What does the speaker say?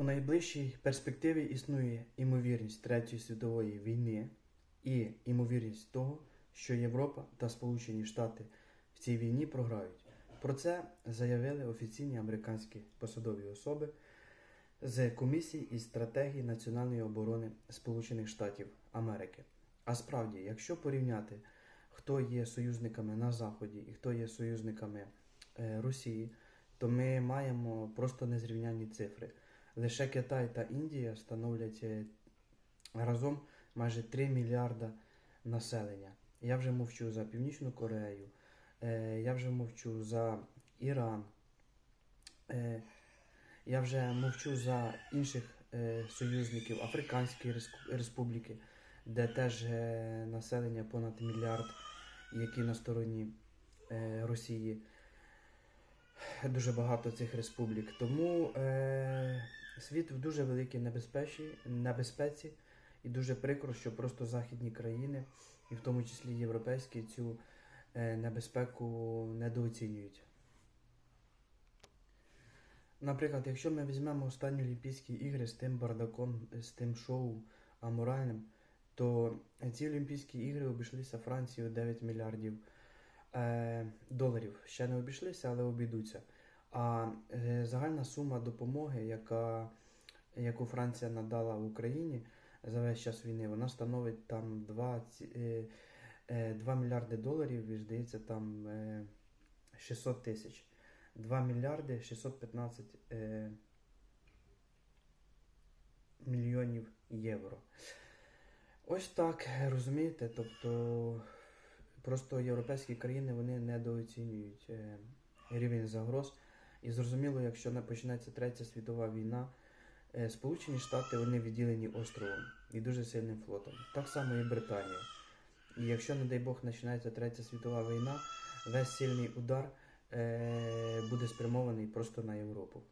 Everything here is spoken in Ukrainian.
У найближчій перспективі існує імовірність Третьої світової війни і імовірність того, що Європа та Сполучені Штати в цій війні програють. Про це заявили офіційні американські посадові особи з комісії із стратегії національної оборони Сполучених Штатів Америки. А справді, якщо порівняти, хто є союзниками на Заході і хто є союзниками е, Росії, то ми маємо просто незрівнянні цифри. Лише Китай та Індія становлять е, разом майже 3 мільярда населення. Я вже мовчу за Північну Корею, е, я вже мовчу за Іран, е, я вже мовчу за інших союзників Африканської Рес- Республіки, де теж населення понад мільярд, які на стороні Росії. Дуже багато цих республік. Тому світ в дуже великій небезпеці, небезпеці, і дуже прикро, що просто західні країни, і в тому числі європейські, цю е, небезпеку недооцінюють. Наприклад, якщо ми візьмемо останні Олімпійські ігри з тим бардаком, з тим шоу аморальним, то ці Олімпійські ігри обійшлися Франції у 9 мільярдів е, доларів. Ще не обійшлися, але обійдуться. А е, загальна сума допомоги, яка, яку Франція надала Україні за весь час війни, вона становить там 2, е, е, 2 мільярди доларів і здається там е, 600 тисяч. 2 мільярди 615 е, мільйонів євро. Ось так, розумієте? Тобто просто європейські країни вони недооцінюють е, рівень загроз. І зрозуміло, якщо не почнеться Третя світова війна, е, Сполучені Штати вони відділені островом і дуже сильним флотом. Так само і Британія. І якщо, не дай Бог, починається Третя світова війна, весь сильний удар е, буде спрямований просто на Європу.